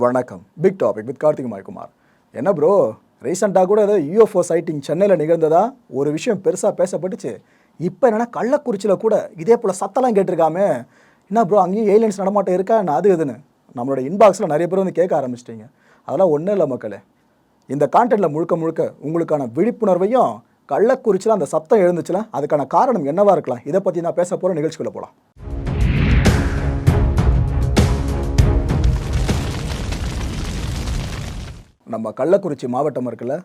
வணக்கம். Big topic with Karthik Maikumar. என்ன bro ரீசெண்டாக கூட ஏதோ யூஎஃப்ஓ சைட்டிங் சென்னையில் நிகழ்ந்ததா? ஒரு விஷயம் பெருசாக பேசப்பட்டுச்சு. இப்போ என்னென்னா கள்ளக்குறிச்சியில் கூட இதே போல் சத்தம்லாம் கேட்டிருக்காமே. என்ன ப்ரோ அங்கேயும் ஏலியன்ஸ் நடமாட்டம் இருக்கா? என்ன அது இதுன்னு. நம்மளோட இன்பாக்ஸில் நிறைய பேர் வந்து கேட்க ஆரம்பிச்சிட்டிங்க. அதெல்லாம் ஒன்றும் இல்லை மக்களே. இந்த கான்டென்ட்டில் முழுக்க முழுக்க உங்களுக்கான விழிப்புணர்வையும் கள்ளக்குறிச்சியில் அந்த சத்தம் எழுந்துச்சுல அதுக்கான காரணம் என்னவாக இருக்கலாம்? இதை பற்றி நான் பேச போகிற நிகழ்ச்சிக்குள்ளே போகலாம் நம்ம கள்ளக்குறிச்சி மாவட்டம் இருக்குல்ல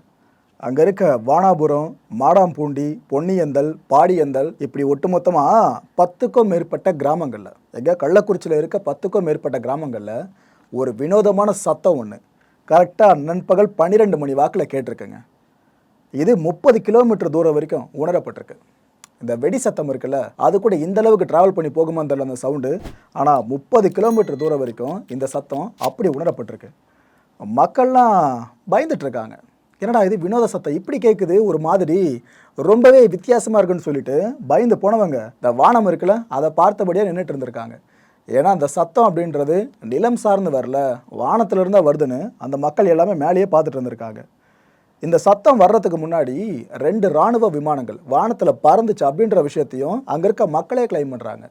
அங்கே இருக்க வானாபுரம் மாடாம்பூண்டி பொன்னியந்தல் பாடியந்தல் இப்படி ஒட்டுமொத்தமாக பத்துக்கும் மேற்பட்ட கிராமங்களில் எங்கே கள்ளக்குறிச்சியில் இருக்க பத்துக்கும் மேற்பட்ட கிராமங்களில் ஒரு வினோதமான சத்தம் ஒன்று கரெக்டாக நண்பகல் பன்னிரெண்டு மணி வாக்கில் கேட்டிருக்குங்க. இது முப்பது கிலோமீட்டர் தூரம் வரைக்கும் உணரப்பட்டிருக்கு. இந்த வெடி சத்தம் இருக்குல்ல அது கூட இந்த அளவுக்கு டிராவல் பண்ணி போகுமா தெரியல அந்த சவுண்டு ஆனால் முப்பது கிலோமீட்டர் தூரம் வரைக்கும் இந்த சத்தம் அப்படி உணரப்பட்டிருக்கு. மக்கள்லாம் பயந்துட்டு இருக்காங்க என்னடா இது வினோத சத்தம்? இப்படி கேட்குது ஒரு மாதிரி. ரொம்பவே வித்தியாசமாக இருக்குன்னு சொல்லிட்டு பயந்து போனவங்க இந்த வானம் இருக்குல்ல அதை பார்த்தபடியாக நின்றுட்டு இருந்திருக்காங்க. ஏன்னா அந்த சத்தம் அப்படின்றது நிலம் சார்ந்து வரல வானத்துல வருதுன்னு அந்த மக்கள் எல்லாமே மேலேயே பார்த்துட்டு இருந்திருக்காங்க. இந்த சத்தம் வர்றதுக்கு முன்னாடி ரெண்டு ராணுவ விமானங்கள் வானத்தில் பறந்துச்சு அப்படின்ற விஷயத்தையும் அங்கே இருக்க மக்களே கிளைம் பண்ணுறாங்க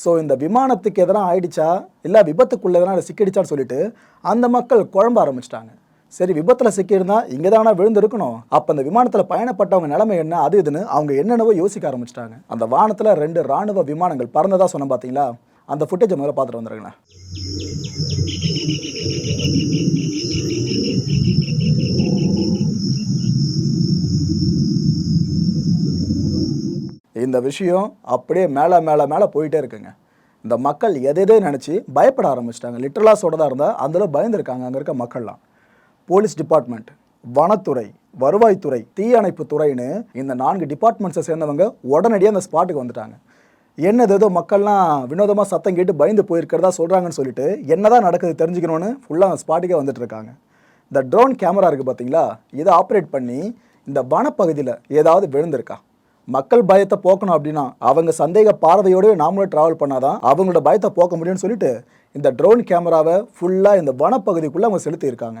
ஸோ இந்த விமானத்துக்கு எதனா ஆயிடுச்சா? இல்லை விபத்துக்குள்ளே எதனா சிக்கிடுச்சான்னு சொல்லிட்டு அந்த மக்கள் குழம்ப ஆரம்பிச்சிட்டாங்க. சரி விபத்தில் சிக்கியிருந்தால் இங்கே தானே விழுந்திருக்கணும். அப்போ அந்த விமானத்தில் பயணப்பட்டவங்க நிலைமை என்ன? அது இதுன்னு அவங்க என்னென்னவோ யோசிக்க ஆரம்பிச்சிட்டாங்க. அந்த வானத்தில் ரெண்டு ராணுவ விமானங்கள் பறந்ததாக சொன்னோம் பார்த்தீங்களா அந்த ஃபுட்டேஜை முதல்ல பார்த்துட்டு வந்துருங்களேன். இந்த விஷயம் அப்படியே மேலே மேலே மேலே போயிட்டே இருக்குங்க. இந்த மக்கள் எதை நினச்சி பயப்பட ஆரம்பிச்சிட்டாங்க. லிட்டரலாக சொல்கிறதா இருந்தால் அதில் பயந்துருக்காங்க. அங்கே இருக்க மக்கள்லாம். போலீஸ் டிபார்ட்மெண்ட் வனத்துறை வருவாய்த்துறை தீயணைப்பு துறைன்னு இந்த நான்கு டிபார்ட்மெண்ட்ஸை சேர்ந்தவங்க உடனடியாக அந்த ஸ்பாட்டுக்கு வந்துட்டாங்க. என்னது ஏதோ மக்கள்லாம் வினோதமாக சத்தம் கேட்டு பயந்து போயிருக்கிறதா சொல்கிறாங்கன்னு சொல்லிட்டு என்னதான் நடக்குது தெரிஞ்சுக்கணும்னு ஃபுல்லாக அந்த ஸ்பாட்டுக்கே வந்துட்டு இருக்காங்க. இந்த ட்ரோன் கேமரா இருக்குது பார்த்தீங்களா இதை ஆப்ரேட் பண்ணி இந்த வனப்பகுதியில் ஏதாவது விழுந்திருக்கா? மக்கள் பயத்தை போக்கணும் அப்படின்னா அவங்க சந்தேக பார்வையோடவே நாமளும் ட்ராவல் பண்ணாதான் அவங்களோட பயத்தை போக்க முடியும்னு சொல்லிட்டு இந்த ட்ரோன் கேமராவை ஃபுல்லாக இந்த வனப்பகுதிக்குள்ளே அவங்க செலுத்தியிருக்காங்க.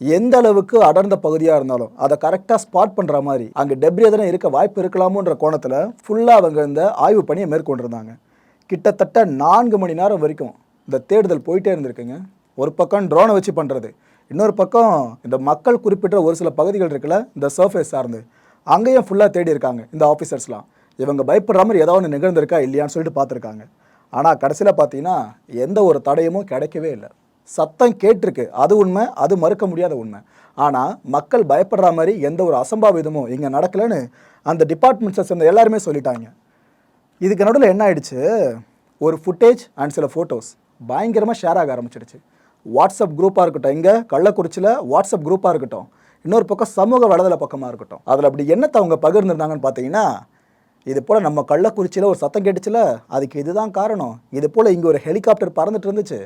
எந்த அளவுக்கு அடர்ந்த பகுதியாக இருந்தாலும் அதை கரெக்டாக ஸ்பாட் பண்ணுற மாதிரி அங்கே டெப்ரி எதனா இருக்க வாய்ப்பு இருக்கலாமோன்ற கோணத்தில் ஃபுல்லாக அவங்க இந்த ஆய்வு பணியை மேற்கொண்டிருந்தாங்க. கிட்டத்தட்ட நான்கு மணி நேரம் வரைக்கும் இந்த தேடுதல் போயிட்டே இருந்திருக்குங்க. ஒரு பக்கம் ட்ரோனை வச்சு பண்ணுறது இன்னொரு பக்கம் இந்த மக்கள் குறிப்பிட்ட ஒரு சில பகுதிகள் இருக்குல்ல இந்த சர்ஃபேஸ் சார்ந்து. அங்கேயும் ஃபுல்லாக தேடி இருக்காங்க இந்த ஆஃபீஸர்ஸ்லாம் இவங்க பயப்படுற மாதிரி ஏதாவது ஒன்று நிகழ்ந்திருக்கா இல்லையான்னு சொல்லிட்டு பார்த்துருக்காங்க. ஆனால் கடைசியில் பார்த்தீங்கன்னா எந்த ஒரு தடயமும் கிடைக்கவே இல்லை. சத்தம் கேட்டிருக்கு. அது உண்மை அது மறுக்க முடியாத உண்மை. ஆனால் மக்கள் பயப்படுற மாதிரி எந்த ஒரு அசம்பாவிதமும் இங்கே நடக்கலைன்னு அந்த டிபார்ட்மெண்ட்ஸை சேர்ந்த எல்லாருமே சொல்லிட்டாங்க. இதுக்கு நடுவில் என்ன ஆயிடுச்சு? ஒரு ஃபுட்டேஜ் அண்ட் சில ஃபோட்டோஸ் பயங்கரமாக ஷேர் ஆக ஆரம்பிச்சிடுச்சு. வாட்ஸ்அப் குரூப்பாக இருக்கட்டும் இங்கே கள்ளக்குறிச்சியில் வாட்ஸ்அப் குரூப்பாக இருக்கட்டும் இன்னொரு பக்கம் சமூக வலைதள பக்கமாக இருக்கட்டும். அதில் அப்படி என்னத்தை அவங்க பகிர்ந்துருந்தாங்கன்னு பார்த்தீங்கன்னா இது போல் நம்ம கள்ளக்குறிச்சியில் ஒரு சத்தம் கேட்டுச்சுல அதுக்கு இதுதான் காரணம். இது போல் இங்கே ஒரு ஹெலிகாப்டர் பறந்துட்டு இருந்துச்சு.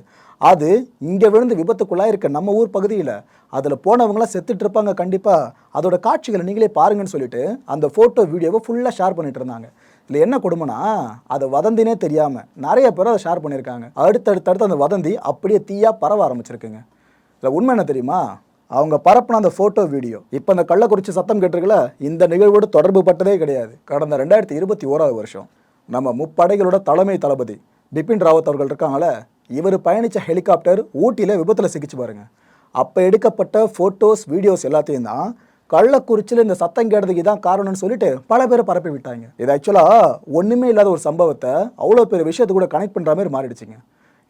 அது இங்கே விழுந்து விபத்துக்குள்ளாக இருக்க நம்ம ஊர் பகுதியில். அதில் போனவங்களாம் செத்துட்டு இருப்பாங்க கண்டிப்பாக அதோட காட்சிகளை நீங்களே பாருங்கன்னு சொல்லிட்டு அந்த ஃபோட்டோ வீடியோவை ஃபுல்லாக ஷேர் பண்ணிட்டு இருந்தாங்க. இதில் என்ன கொடுமைனா அதை வதந்தினே தெரியாமல் நிறைய பேர் அதை ஷேர் பண்ணியிருக்காங்க. அடுத்தடுத்தடுத்து அந்த வதந்தி அப்படியே தீயாக பரவ ஆரம்பிச்சிருக்குங்க. இதில் உண்மை என்ன தெரியுமா? அவங்க பரப்பின அந்த ஃபோட்டோ வீடியோ இப்போ அந்த கள்ளக்குறிச்சி சத்தம் கேட்டிருக்கல இந்த நிகழ்வோடு தொடர்பு பட்டதே கிடையாது. கடந்த ரெண்டாயிரத்தி இருபத்தி ஓராவது வருஷம் நம்ம முப்படைகளோட தலைமை தளபதி பிபின் ராவத் அவர்கள் இருக்காங்களே இவர் பயணித்த ஹெலிகாப்டர் ஊட்டியில் விபத்தில் சிக்கிச்சு பாருங்கள் அப்போ எடுக்கப்பட்ட ஃபோட்டோஸ் வீடியோஸ் எல்லாத்தையும் தான் கள்ளக்குறிச்சியில் இந்த சத்தம் கேட்டதுக்கு தான் காரணம்னு சொல்லிட்டு பல பேர் பரப்பி விட்டாங்க. இது ஆக்சுவலாக ஒன்றுமே இல்லாத ஒரு சம்பவத்தை அவ்வளோ பெரிய விஷயத்தை கூட கனெக்ட் பண்ணுற மாதிரி மாறிடுச்சுங்க.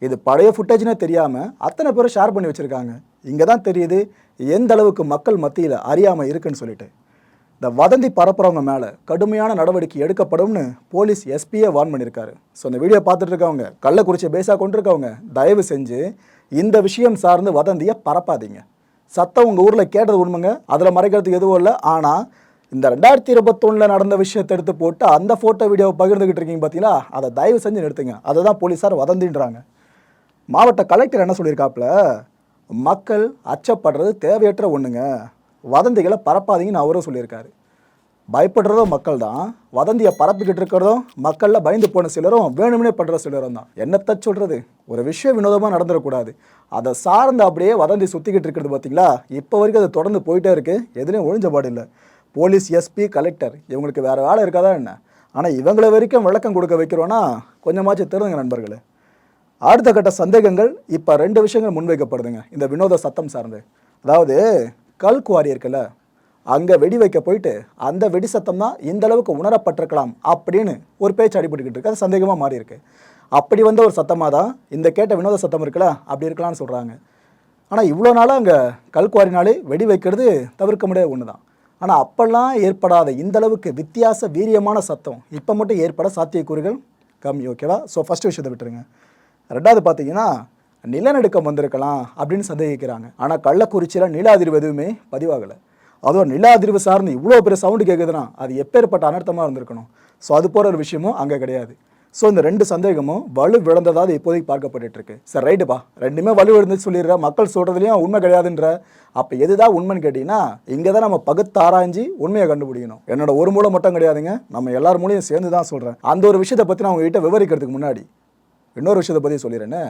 இது பழைய ஃபுட்டேஜ்னே தெரியாமல் அத்தனை பேரும் ஷேர் பண்ணி வச்சுருக்காங்க. இங்கே தான் தெரியுது எந்த அளவுக்கு மக்கள் மத்தியில் அறியாமல் இருக்குன்னு சொல்லிட்டு. இந்த வதந்தி பரப்புறவங்க மேலே கடுமையான நடவடிக்கை எடுக்கப்படும்னு போலீஸ் எஸ்பியே வார்ன் பண்ணியிருக்காரு ஸோ இந்த வீடியோ பார்த்துட்டு இருக்கவங்க கள்ளக்குறிச்சி பேஸாக கொண்டிருக்கவங்க தயவு செஞ்சு இந்த விஷயம் சார்ந்து வதந்தியை பரப்பாதீங்க. சத்தம் உங்கள் ஊரில் கேட்டது உண்மைங்க அதில் மறைக்கிறதுக்கு எதுவும் இல்லை. ஆனால் இந்த ரெண்டாயிரத்தி இருபத்தொன்னில் நடந்த விஷயத்தை எடுத்து போட்டு அந்த ஃபோட்டோ வீடியோவை பகிர்ந்துக்கிட்டு இருக்கீங்க பார்த்தீங்களா அதை தயவு செஞ்சு நிறுத்துங்க. அதை தான் போலீஸார் வதந்தின்றாங்க. மாவட்ட கலெக்டர் என்ன சொல்லியிருக்காப்புல? மக்கள் அச்சப்படுறது தேவையற்ற ஒன்றுங்க வதந்திகளை பரப்பாதீங்கன்னு அவரும் சொல்லியிருக்காரு. பயப்படுறதும் மக்கள் தான் வதந்தியை பரப்பிக்கிட்டு இருக்கிறதும் மக்களில் பயந்து போன சிலரும் வேணும்னே பண்ணுற சிலரும் தான். என்னத்த சொல்கிறது ஒரு விஷயம் வினோதமாக நடந்துடக்கூடாது. அதை சார்ந்து அப்படியே வதந்தி சுற்றிக்கிட்டு இருக்கிறது பார்த்தீங்களா இப்போ வரைக்கும் அது தொடர்ந்து போயிட்டே இருக்குது எதுலேயும் ஒழிஞ்ச பாடு இல்லை. போலீஸ் எஸ்பி கலெக்டர் இவங்களுக்கு வேறு வேலை இருக்காதா என்ன? ஆனால் இவங்களை வரைக்கும் விளக்கம் கொடுக்க வைக்கிறோன்னா கொஞ்சமாச்சும் தெரிஞ்சுங்க நண்பர்களே. அடுத்த கட்ட சந்தேகங்கள் இப்போ ரெண்டு விஷயங்கள் முன்வைக்கப்படுதுங்க. இந்த வினோத சத்தம் சார்ந்து. அதாவது கல் குவாரி இருக்குல்ல அங்கே வெடி வைக்க போயிட்டு அந்த வெடி சத்தம் தான் இந்த அளவுக்கு உணரப்பட்டிருக்கலாம் அப்படின்னு ஒரு பேச்சு அடிபட்டுக்கிட்டு இருக்கு. அது சந்தேகமாக மாறி இருக்கு. அப்படி வந்த ஒரு சத்தமாக தான் இந்த கேட்ட வினோத சத்தம் இருக்குல்ல அப்படி இருக்கலாம்னு சொல்கிறாங்க ஆனால் இவ்வளோ நாளாக அங்கே கல்குவாரினாலே வெடி வைக்கிறது தவிர்க்க முடியாத ஒன்று தான். ஆனால் அப்போல்லாம் ஏற்படாத இந்த அளவுக்கு வித்தியாச வீரியமான சத்தம் இப்போ மட்டும் ஏற்பட சாத்தியக்கூறுகள் கம்மி ஓகேவா ஸோ ஃபஸ்ட்டு விஷயத்தை விட்டுருங்க. ரெண்டாவது பார்த்தீங்கன்னா நிலநடுக்கம் வந்திருக்கலாம் அப்படின்னு சந்தேகிக்கிறாங்க. ஆனால் கள்ளக்குறிச்சியில் நில அதிர்வு எதுவுமே பதிவாகலை. அதுவும் நில அதிர்வு சார்ந்து இவ்வளோ பெரிய சவுண்டு கேட்குதுன்னா அது எப்பேற்பட்ட அனர்த்தமாக இருந்திருக்கணும். ஸோ அது போகிற ஒரு விஷயமும் அங்கே கிடையாது. ஸோ இந்த ரெண்டு சந்தேகமும் வலு விழுந்ததாக இப்போதைக்கு பார்க்கப்பட்டுருக்கு இருக்கு சரி ரைட்டுப்பா ரெண்டுமே வலு விழுந்துச்சு சொல்லிடுற மக்கள் சொல்கிறதுலையும் உண்மை கிடையாதுன்ற. அப்போ எதுதான் உண்மைன்னு கேட்டிங்கன்னா இங்கே தான் நம்ம பகுத்தாராய்ஞ்சி உண்மையை கண்டுபிடிக்கணும். என்னோட ஒரு மூலம் மட்டும் கிடையாதுங்க. நம்ம எல்லார் மூலையும் சேர்ந்து தான் சொல்கிறேன் அந்த ஒரு விஷயத்தை பற்றி நான் உங்ககிட்ட விவரிக்கிறதுக்கு முன்னாடி இன்னொரு விஷயத்தை பற்றி சொல்லிடுறேன்னு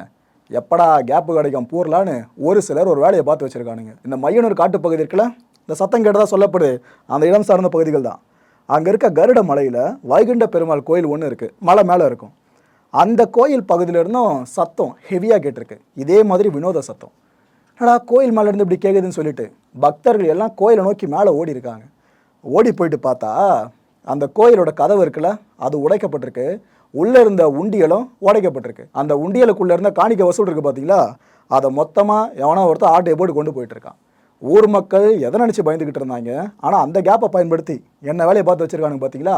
எப்படா கேப்பு கிடைக்கும் பூர்லான்னு ஒரு சிலர் ஒரு வேலையை பார்த்து வச்சுருக்கானுங்க. இந்த மையனூர் காட்டுப்பகுதி இருக்குல்ல இந்த சத்தம் கேட்டதாக சொல்லப்படுது. அந்த இடம் சார்ந்த பகுதிகள் தான். அங்கே இருக்க கருட மலையில் வைகுண்ட பெருமாள் கோயில் ஒன்று இருக்குது மலை மேலே இருக்கும். அந்த கோயில் பகுதியிலிருந்தும் சத்தம் ஹெவியாக கேட்டிருக்கு. இதே மாதிரி வினோத சத்தம். என்னடா கோயில் மேலேருந்து இப்படி கேட்குதுன்னு சொல்லிட்டு பக்தர்கள் எல்லாம் கோயிலை நோக்கி மேலே ஓடி இருக்காங்க. ஓடி போயிட்டு பார்த்தா அந்த கோயிலோட கதவு இருக்குல்ல அது உடைக்கப்பட்டிருக்கு. உள்ளே இருந்த உண்டியலும் உடைக்கப்பட்டிருக்கு. அந்த உண்டியலுக்குள்ளே இருந்த காணிக்க வசூல் இருக்குது பார்த்தீங்களா அதை மொத்தமாக எவனோ ஒருத்தர் ஆட்டையை போட்டு கொண்டு போயிட்டுருக்கான் ஊர் மக்கள் எதை நினச்சி பயந்துக்கிட்டு இருந்தாங்க? ஆனால் அந்த கேப்பை பயன்படுத்தி என்ன வேலையை பார்த்து வச்சுருக்கானுங்க பார்த்தீங்களா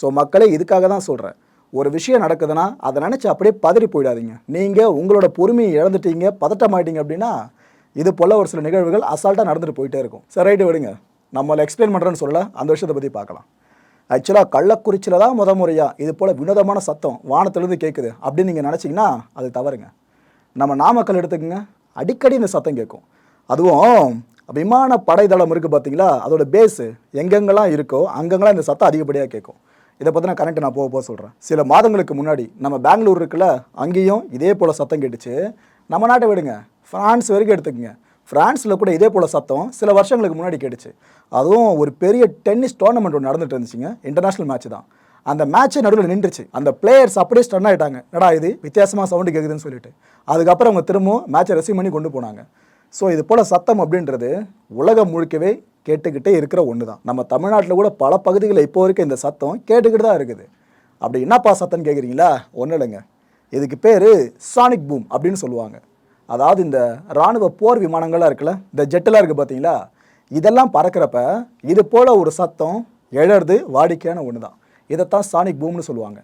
ஸோ மக்களே இதுக்காக தான் சொல்கிறேன் ஒரு விஷயம் நடக்குதுன்னா அதை நினச்சி அப்படியே பதறி போயிடாதீங்க. நீங்கள் உங்களோட பொறுமையை இழந்துட்டீங்க பதட்டமாயிட்டீங்க அப்படின்னா இது போல் ஒரு சில நிகழ்வுகள் அசால்ட்டாக நடந்துட்டு போயிட்டே இருக்கும். சரி ரைட்டு விடுங்க. நம்மளை எக்ஸ்பிளைன் பண்ணுறேன்னு சொல்ல அந்த விஷயத்தை பற்றி பார்க்கலாம். ஆக்சுவலாக கள்ளக்குறிச்சியில் தான் முத முறையாக இது போல் வினோதமான சத்தம் வானத்திலிருந்து கேட்குது அப்படின்னு நீங்கள் நினச்சிங்கன்னா அது தவறுங்க. நம்ம நாமக்கல் எடுத்துக்கோங்க. அடிக்கடி இந்த சத்தம் கேட்கும். அதுவும் விமான படைதளம் இருக்குது பார்த்தீங்களா அதோட பேஸு எங்கெங்கெல்லாம் இருக்கோ அங்கங்கெல்லாம் இந்த சத்தம் அதிகப்படியாக கேட்கும். இதை பற்றி நான் கனெக்ட் நான் போக போக சொல்கிறேன் சில மாதங்களுக்கு முன்னாடி நம்ம பெங்களூர் இருக்குல்ல அங்கேயும் இதே போல் சத்தம் கேட்டுச்சு. நம்ம நாட்டை விடுங்க. ஃப்ரான்ஸ் வரைக்கும் எடுத்துக்கோங்க. ஃப்ரான்ஸில் கூட இதே போல் சத்தம் சில வருஷங்களுக்கு முன்னாடி கேட்டுச்சு. அதுவும் ஒரு பெரிய டென்னிஸ் டோர்னமெண்ட் ஒன்று நடந்துட்டு இருந்துச்சுங்க. இன்டர்நேஷனல் மேட்ச் தான். அந்த மேட்ச்சே நடுவில் நின்றுச்சு. அந்த பிளேயர்ஸ் அப்படியே ஸ்டன் ஆயிட்டாங்க. நடா இது? வித்தியாசமாக சவுண்டு கேட்குதுன்னு சொல்லிட்டு. அதுக்கப்புறம் அவங்க திரும்பவும் மேட்சை ரெசீவ் பண்ணி கொண்டு போனாங்க. ஸோ இது போல் சத்தம் அப்படின்றது உலகம் முழுக்கவே கேட்டுக்கிட்டே இருக்கிற ஒன்று தான். நம்ம தமிழ்நாட்டில் கூட பல பகுதிகளில் இப்போ வரைக்கும் இந்த சத்தம் கேட்டுக்கிட்டு தான் இருக்குது. அப்படி என்னப்பா சத்தம்னு கேட்குறீங்களா ஒன்றும் இல்லைங்க. இதுக்கு பேர் சானிக் பூம் அப்படின்னு சொல்லுவாங்க. அதாவது இந்த இராணுவ போர் விமானங்களாக இருக்குல்ல இந்த ஜெட்டெல்லாம் இருக்குது பார்த்தீங்களா? இதெல்லாம் பறக்கிறப்ப இது போல் ஒரு சத்தம் எழறது வாடிக்கையான ஒன்று தான் இதைத்தான் சானிக் பூம்னு சொல்லுவாங்க.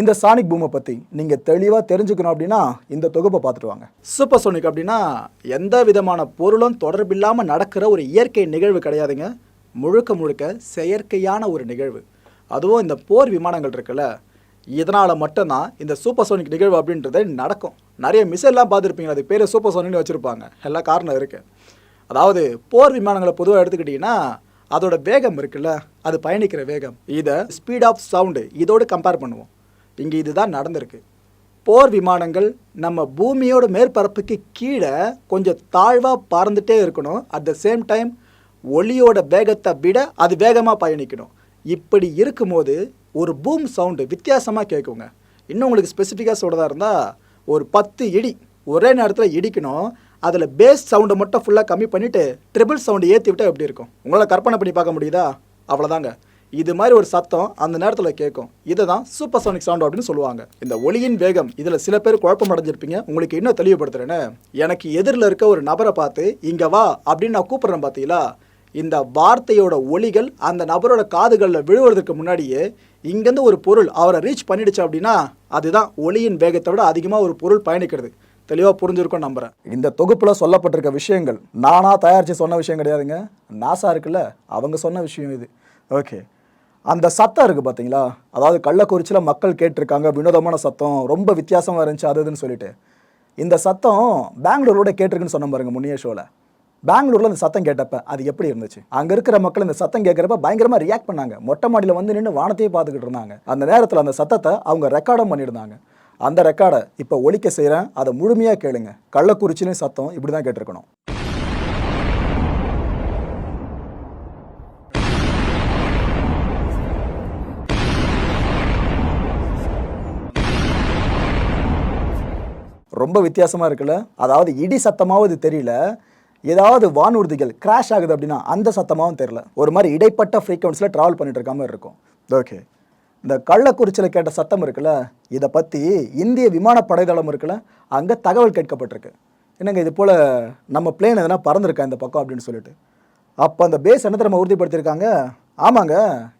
இந்த சானிக் பூமை பற்றி நீங்கள் தெளிவாக தெரிஞ்சுக்கணும் அப்படின்னா இந்த தொகுப்பை பார்த்துட்டு வாங்க. சூப்பர் சோனிக் அப்படின்னா எந்த விதமான பொருளும் தொடர்பில்லாமல் நடக்கிற ஒரு இயற்கை நிகழ்வு கிடையாதுங்க. முழுக்க முழுக்க செயற்கையான ஒரு நிகழ்வு. அதுவும் இந்த போர் விமானங்கள் இருக்குல்ல இதனால் மட்டும்தான் இந்த சூப்பர் சோனிக் நிகழ்வு அப்படின்றது நடக்கும். நிறைய மிசைல்லாம் பார்த்துருப்பீங்க அது பேர் சூப்பர் சோனிக்னு வச்சுருப்பாங்க. எல்லா காரணம் இருக்குது அதாவது போர் விமானங்களை பொதுவாக எடுத்துக்கிட்டிங்கன்னா அதோட வேகம் இருக்குல்ல? அது பயணிக்கிற வேகம். இதை ஸ்பீட் ஆஃப் சவுண்டு இதோடு கம்பேர் பண்ணுவோம். இங்கே இதுதான் நடந்திருக்கு. போர் விமானங்கள் நம்ம பூமியோட மேற்பரப்புக்கு கீழே கொஞ்சம் தாழ்வாக பறந்துட்டே இருக்கணும். அட் த சேம் டைம் ஒளியோட வேகத்தை விட அது வேகமாக பயணிக்கணும். இப்படி இருக்கும்போது ஒரு பூம் சவுண்டு வித்தியாசமாக கேட்குங்க. இன்னும் உங்களுக்கு ஸ்பெசிஃபிக்காக சொல்கிறதா இருந்தால் ஒரு பத்து இடி ஒரே நேரத்தில் இடிக்கணும். அதில் பேஸ் சவுண்டை மட்டும் ஃபுல்லாக கம்மி பண்ணிவிட்டு ட்ரிபிள் சவுண்டு ஏற்றி விட்டால் எப்படி இருக்கும்? உங்களால் கற்பனை பண்ணி பார்க்க முடியுதா? அவ்வளோதாங்க இது மாதிரி ஒரு சத்தம் அந்த நேரத்தில் கேட்கும். இதை தான் சூப்பர் சோனிக் சவுண்ட் அப்படின்னு சொல்லுவாங்க. இந்த ஒளியின் வேகம் இதில் சில பேர் குழப்பம் அடைஞ்சிருப்பீங்க. உங்களுக்கு இன்னும் தெளிவுபடுத்துறேன்னு எனக்கு எதிரில் இருக்க ஒரு நபரை பார்த்து இங்கே வா அப்படின்னு நான் கூப்பிட்றேன் பார்த்தீங்களா இந்த வார்த்தையோட ஒளிகள் அந்த நபரோட காதுகளில் விழுவதற்கு முன்னாடியே இங்கேருந்து ஒரு பொருள் அவரை ரீச் பண்ணிடுச்சு அப்படின்னா அதுதான் ஒளியின் வேகத்தை விட அதிகமாக ஒரு பொருள் பயணிக்கிறது. தெளிவாக புரிஞ்சிருக்கும் நம்புறேன். இந்த தொகுப்பில் சொல்லப்பட்டிருக்க விஷயங்கள் நானாக தயாரித்து சொன்ன விஷயம் கிடையாதுங்க. நாசா இருக்குல்ல அவங்க சொன்ன விஷயம் இது. ஓகே அந்த சத்தம் இருக்குது பார்த்தீங்களா அதாவது கள்ளக்குறிச்சியில் மக்கள் கேட்டிருக்காங்க வினோதமான சத்தம் ரொம்ப வித்தியாசமாக இருந்துச்சு அது சொல்லிட்டு. இந்த சத்தம் பெங்களூரோட கேட்டிருக்குன்னு சொன்ன பாருங்க முன்னிய ஷோவில் பெங்களூர்ல அந்த சத்தம் கேட்டப்ப அது எப்படி இருந்துச்சு? அங்க இருக்கிற மக்கள் இந்த சத்தம் கேட்கறப்ப பயங்கரமா ரியாக்ட் பண்ணாங்க. மொட்டை மாடியில வந்து நின்று வானத்தையே பார்த்துக்கிட்டு இருந்தாங்க. அந்த நேரத்தில் அந்த சத்தத்தை அவங்க ரெக்கார்டும் பண்ணியிருந்தாங்க. அந்த ரெக்கார்டை இப்போ ஒழிக்க செய்கிறேன் அதை முழுமையாக கேளுங்க. கள்ளக்குறிச்சிலையும் சத்தம் இப்படி தான் கேட்டிருக்கணும். ரொம்ப வித்தியாசமாக இருக்குல்ல? அதாவது இடி சத்தமாவது தெரியல. ஏதாவது வானூர்திகள் கிராஷ் ஆகுது அப்படின்னா அந்த சத்தமாகவும் தெரில ஒரு மாதிரி இடைப்பட்ட ஃப்ரீக்வன்சியில் ட்ராவல் பண்ணிட்டு இருக்க மாதிரி இருக்கும். ஓகே இந்த கள்ளக்குறிச்சியில் கேட்ட சத்தம் இருக்குல்ல இதை பற்றி இந்திய விமானப்படை தளம் இருக்குல்ல அங்கே தகவல் கேட்கப்பட்டிருக்கு. என்னங்க இது போல் நம்ம பிளேன் எதனா பறந்துருக்கா இந்த பக்கம் அப்படின்னு சொல்லிட்டு. அப்போ அந்த பேஸ் என்ன நம்ம உறுதிப்படுத்தியிருக்காங்க? ஆமாங்க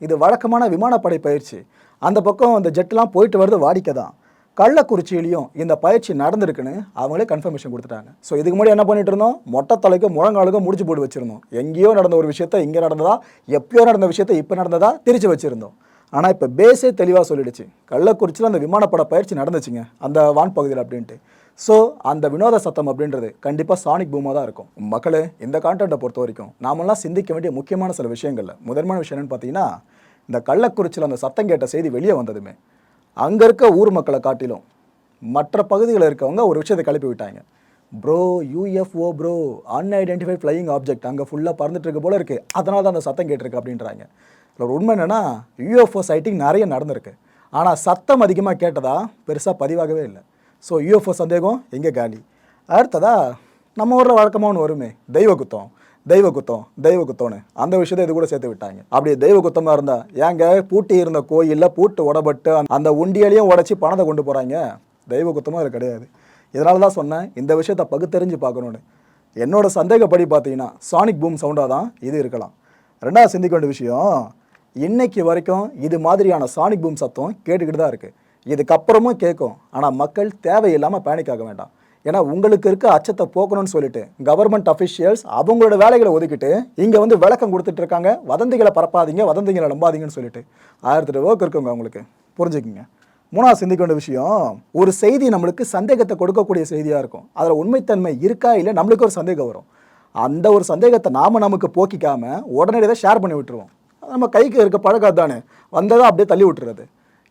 இது வழக்கமான விமானப்படை பயிற்சி. அந்த பக்கம் அந்த ஜெட்லாம் போயிட்டு வருது வாடிக்கை தான் கள்ளக்குறிச்சியிலையும் இந்த பயிற்சி நடந்திருக்குன்னு அவங்களே கன்ஃபர்மேஷன் கொடுத்துட்டாங்க. ஸோ இதுக்கு முன்னாடி என்ன பண்ணிட்டு இருந்தோம் மொட்டை தலைக்கும் முழங்காலுக்கும் முடிச்சு போட்டு வச்சிருந்தோம். எங்கேயோ நடந்த ஒரு விஷயத்த இங்கே நடந்ததா எப்பயோ நடந்த விஷயத்த இப்போ நடந்ததா திரிச்சு வச்சிருந்தோம். ஆனால் இப்போ பேஸே தெளிவாக சொல்லிடுச்சு. கள்ளக்குறிச்சியில் அந்த விமானப்பட பயிற்சி நடந்துச்சுங்க அந்த வான் பகுதியில் அப்படின்ட்டு. ஸோ அந்த வினோத சத்தம் அப்படின்றது கண்டிப்பாக சானிக் பூமாக தான் இருக்கும். மக்களே இந்த கான்டென்ட்டை பொறுத்த வரைக்கும் நாமெல்லாம் சிந்திக்க வேண்டிய முக்கியமான சில விஷயங்கள்ல முதன்மையான விஷயம் என்னென்னு பார்த்தீங்கன்னா இந்த கள்ளக்குறிச்சியில் அந்த சத்தம் கேட்ட செய்தி வெளியே வந்ததுமே. அங்கே இருக்க ஊர் மக்களை காட்டிலும் மற்ற பகுதிகளில் இருக்கவங்க ஒரு விஷயத்தை கிளப்பி விட்டாங்க. Bro UFO bro unidentified flying object அங்கே ஃபுல்லாக பறந்துட்டு இருக்க போல இருக்குது அதனால தான் அந்த சத்தம் கேட்டிருக்கு அப்படின்றாங்க. இதில் ஒரு உண்மை என்னென்னா யூஎஃப்ஓ சைட்டிங் நிறைய நடந்திருக்கு. ஆனால் சத்தம் அதிகமாக கேட்டதா பெருசாக பதிவாகவே இல்லை. ஸோ யூஎஃப்ஓ சந்தேகம் எங்கே காலி? அடுத்ததா நம்ம ஊரில் வழக்கமாக ஒன்று வருமே தெய்வ குத்தம். தெய்வ குத்தம் தெய்வ குத்தம்னு அந்த விஷயத்தை இது கூட சேர்த்து விட்டாங்க. அப்படி தெய்வ குத்தமாக இருந்தால் ஏங்க பூட்டி இருந்த கோயிலில் பூட்டு உடப்பட்டு அந்த- உண்டியலையும் உடச்சி பணத்தை கொண்டு போகிறாங்க தெய்வ குத்தமாக அது கிடையாது. இதனால தான் சொன்னேன் இந்த விஷயத்தை பகுத்தறிஞ்சு பார்க்கணுன்னு என்னோட சந்தேகப்படி பார்த்தீங்கன்னா சானிக் பூம் சவுண்டாக தான் இது இருக்கலாம். ரெண்டாவது சிந்திக்க வேண்டிய விஷயம் இன்னைக்கு வரைக்கும் இது மாதிரியான சானிக் பூம் சத்தம் கேட்டுக்கிட்டு தான் இருக்குது இதுக்கப்புறமும் கேட்கும். ஆனால் மக்கள் தேவையில்லாமல் பேனிக் ஆக வேண்டாம். ஏன்னா உங்களுக்கு இருக்க அச்சத்தை போக்கணும்னு சொல்லிட்டு கவர்மெண்ட் அஃபிஷியல்ஸ் அவங்களோட வேலைகளை ஒதுக்கிட்டு இங்கே வந்து விளக்கம் கொடுத்துட்டு இருக்காங்க. வதந்திகளை பரப்பாதீங்க வதந்திகளை நம்பாதீங்கன்னு சொல்லிட்டு. ஆயிரத்தி ஒர்க் இருக்குங்க அவங்களுக்கு புரிஞ்சுக்கிங்க. மூணாவது சிந்திக்க வேண்டிய விஷயம் ஒரு செய்தி நம்மளுக்கு சந்தேகத்தை கொடுக்கக்கூடிய செய்தியாக இருக்கும். அதில் உண்மைத்தன்மை இருக்கா இல்லை நம்மளுக்கு ஒரு சந்தேகம் வரும். அந்த ஒரு சந்தேகத்தை நாம நமக்கு போக்கிக்காம உடனடியாக ஷேர் பண்ணி விட்டுருவோம். நம்ம கைக்கு இருக்க பழக்கம் தானே வந்ததை அப்படியே தள்ளி விட்டுறது.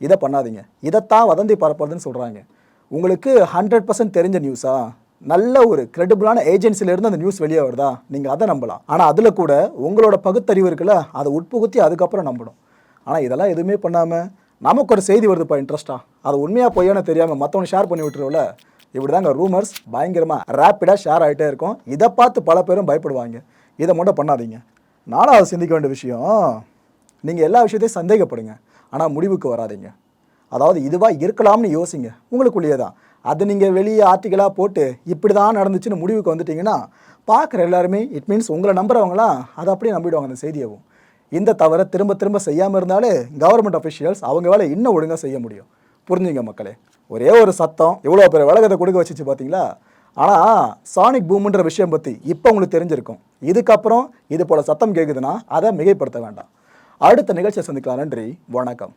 இதை பண்ணாதீங்க. இதைத்தான் வதந்தி பரப்புறதுன்னு சொல்கிறாங்க உங்களுக்கு ஹண்ட்ரட் பர்சன்ட் தெரிஞ்ச நியூஸா நல்ல ஒரு கிரெடிபிளான ஏஜென்சிலேருந்து அந்த நியூஸ் வெளியே வருதா? நீங்கள் அதை நம்பலாம். ஆனால் அதில் கூட உங்களோட பகுத்தறிவு இருக்குல்ல அதை உட்புகுத்தி அதுக்கப்புறம் நம்பணும். ஆனால் இதெல்லாம் எதுவுமே பண்ணாமல் நமக்கு ஒரு செய்தி வருதுப்பா இன்ட்ரெஸ்ட்டாக அது உண்மையாக பொய்யானு தெரியாமல் மற்றவங்க ஷேர் பண்ணி விட்டுருவில்ல இப்படி தாங்க ரூமர்ஸ் பயங்கரமாக ரேப்பிடாக ஷேர் ஆகிட்டே இருக்கும். இதை பார்த்து பல பேரும் பயப்படுவாங்க. இதை மட்டும் பண்ணாதீங்க. நானும் அதை சிந்திக்க வேண்டிய விஷயம் நீங்கள் எல்லா விஷயத்தையும் சந்தேகப்படுங்க. ஆனால் முடிவுக்கு வராதீங்க. அதாவது இதுவாக இருக்கலாம்னு யோசிங்க. உங்களுக்குள்ளேயே தான் அது நீங்கள் வெளியே ஆர்டிக்கலாக போட்டு இப்படி தான் நடந்துச்சுன்னு முடிவுக்கு வந்துட்டிங்கன்னா பார்க்குற எல்லாருமே இட் மீன்ஸ் உங்களை நம்புறவங்களாம் அதை அப்படியே நம்பிடுவாங்க அந்த செய்தியவும் இந்த தவிர திரும்ப திரும்ப செய்யாமல் இருந்தாலே கவர்மெண்ட் அஃபிஷியல்ஸ் அவங்க வேலை இன்னும் ஒழுங்காக செய்ய முடியும். புரிஞ்சுங்க மக்களே. ஒரே ஒரு சத்தம் இவ்வளோ பெரிய விலகத்தை கொடுக்க வச்சிச்சு பார்த்தீங்களா ஆனால் சானிக் பூமுன்ற விஷயம் பற்றி இப்போ உங்களுக்கு தெரிஞ்சிருக்கும். இதுக்கப்புறம் இது போல் சத்தம் கேட்குதுன்னா அதை மிகைப்படுத்த வேண்டாம். அடுத்த நிகழ்ச்சியை சந்திக்கலாம். நன்றி. வணக்கம்.